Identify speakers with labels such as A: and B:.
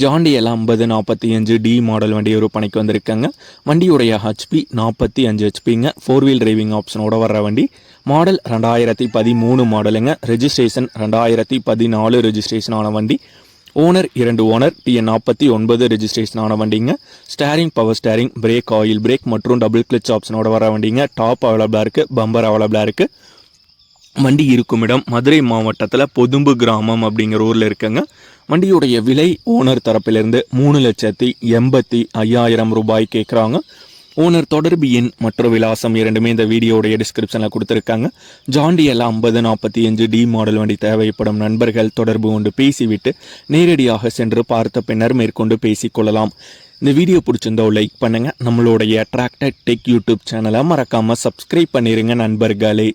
A: ஜாண்டியில் ஐம்பது நாற்பத்தி அஞ்சு டி மாடல் வண்டி விற்பனைக்கு வந்திருக்காங்க. வண்டியுடைய ஹெச்பி நாற்பத்தி அஞ்சு ஹெச்பிங்க ஃபோர் வீல் டிரைவிங் ஆப்ஷனோட வர்ற வண்டி. மாடல் ரெண்டாயிரத்தி பதிமூணு மாடலுங்க ரெஜிஸ்ட்ரேஷன் ரெண்டாயிரத்தி பதினாலு ரெஜிஸ்ட்ரேஷன் ஆன வண்டி. ஓனர் இரண்டு ஓனர் டிஎன் நாற்பத்தி ஒன்பது ரெஜிஸ்ட்ரேஷன் ஆன வண்டிங்க. Steering power steering brake oil brake மற்றும் டபுள் கிளச் ஆப்ஷனோட வர வண்டிங்க. டாப் அவைலபிளாக இருக்குது பம்பர் அவைலபிளாக இருக்குது வண்டி இருக்கும் இடம் மதுரை மாவட்டத்தில் பொதும்பு கிராமம் அப்படிங்கிற ஊரில் இருக்குங்க. வண்டியுடைய விலை ஓனர் தரப்பிலிருந்து மூணு லட்சத்தி எண்பத்தி ஐயாயிரம் ரூபாய் கேட்குறாங்க ஓனர் தொடர்பு எண் மற்றும் விலாசம் இரண்டுமே இந்த வீடியோடைய டிஸ்கிரிப்ஷனில் கொடுத்துருக்காங்க. ஜாண்டியல் ஐம்பது நாற்பத்தி அஞ்சு டி மாடல் வண்டி தேவைப்படும் நண்பர்கள் தொடர்பு கொண்டு பேசிவிட்டு நேரடியாக சென்று பார்த்த பின்னர் மேற்கொண்டு பேசிக்கொள்ளலாம் இந்த வீடியோ பிடிச்சிருந்தோ லைக் பண்ணுங்கள் நம்மளுடைய அட்ராக்டட் டெக் யூடியூப் சேனலை மறக்காமல் சப்ஸ்கிரைப் பண்ணிடுங்க நண்பர்களே.